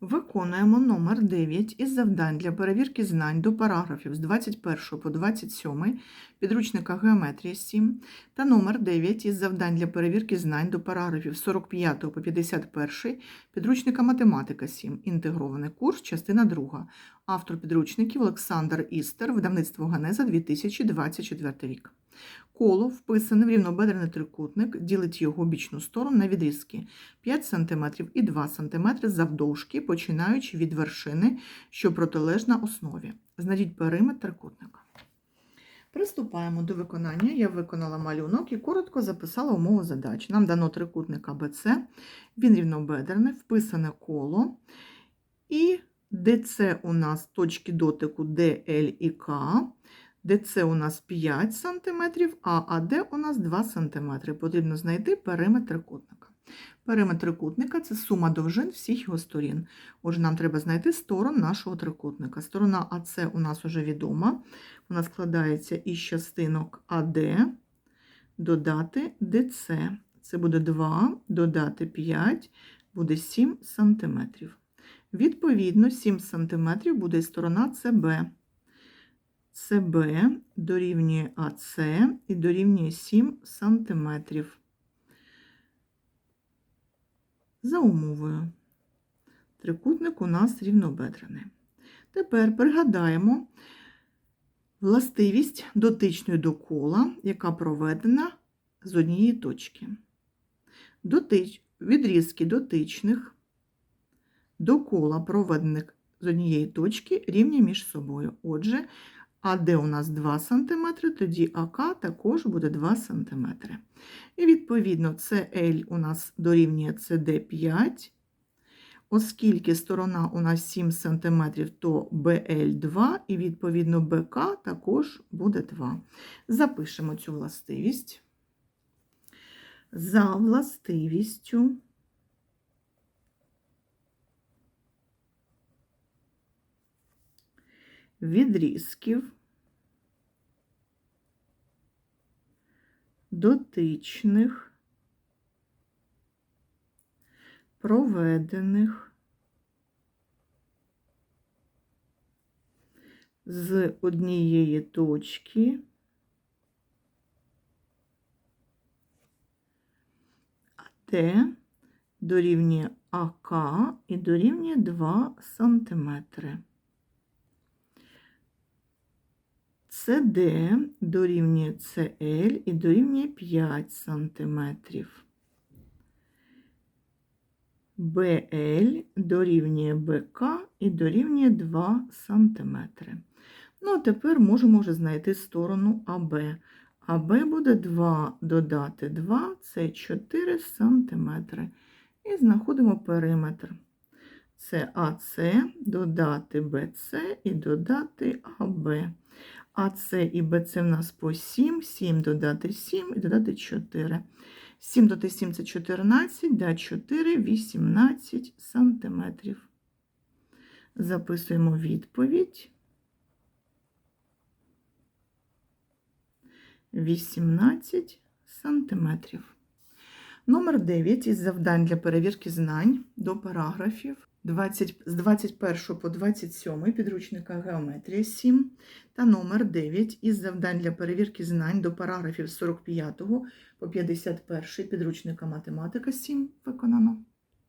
Виконуємо номер 9 із завдань для перевірки знань до параграфів з 21 по 27 підручника Геометрія 7 та номер 9 із завдань для перевірки знань до параграфів 45 по 51 підручника Математика 7. Інтегрований курс, частина 2. Автор підручників Олександр Істер, видавництво Ганеза 2024 рік. Коло, вписане в рівнобедрений трикутник, ділить його бічну сторону на відрізки 5 см і 2 см завдовжки, починаючи від вершини, що протилежна основі. Знайдіть периметр трикутника. Приступаємо до виконання. Я виконала малюнок і коротко записала умову задач. Нам дано трикутник АБЦ, він рівнобедрений, вписане коло. І ДЦ у нас точки дотику DL і К. ДЦ у нас 5 см, а АД у нас 2 см. Потрібно знайти периметр трикутника. Периметр трикутника це сума довжин всіх його сторін. Отже, нам треба знайти сторон нашого трикутника. Сторона АЦ у нас вже відома. Вона складається із частинок АД додати ДЦ. Це буде 2 додати 5, буде 7 см. Відповідно, 7 см буде сторона СБ. СБ дорівнює АЦ і дорівнює 7 см. За умовою. Трикутник у нас рівнобедрений. Тепер пригадаємо властивість дотичної до кола, яка проведена з однієї точки. Дотич... Відрізки дотичних до кола, проведених з однієї точки, рівні між собою. Отже, АД у нас 2 см, тоді АК також буде 2 см. І відповідно CL у нас дорівнює CD 5. Оскільки сторона у нас 7 см, то BL 2, і відповідно БК також буде 2. Запишемо цю властивість. За властивістю відрізків дотичних проведених з однієї точки АТ дорівнює АК і дорівнює 2 сантиметри. CD дорівнює CL і дорівнює 5 см. BL дорівнює БК і дорівнює 2 см. Ну, а тепер можемо вже знайти сторону АБ. АБ буде 2 додати 2, це 4 см. І знаходимо периметр. Це АС додати БЦ і додати АБ. АС і БЦ в нас по 7, 7 додати 7 і додати 4. 7 додати 7 це 14, да 4, 18 сантиметрів. Записуємо відповідь. 18 сантиметрів. Номер 9 із завдань для перевірки знань до параграфів 20, з 21 по 27 підручника Геометрія 7 та номер 9 із завдань для перевірки знань до параграфів з 45 по 51 підручника Математика 7 виконано.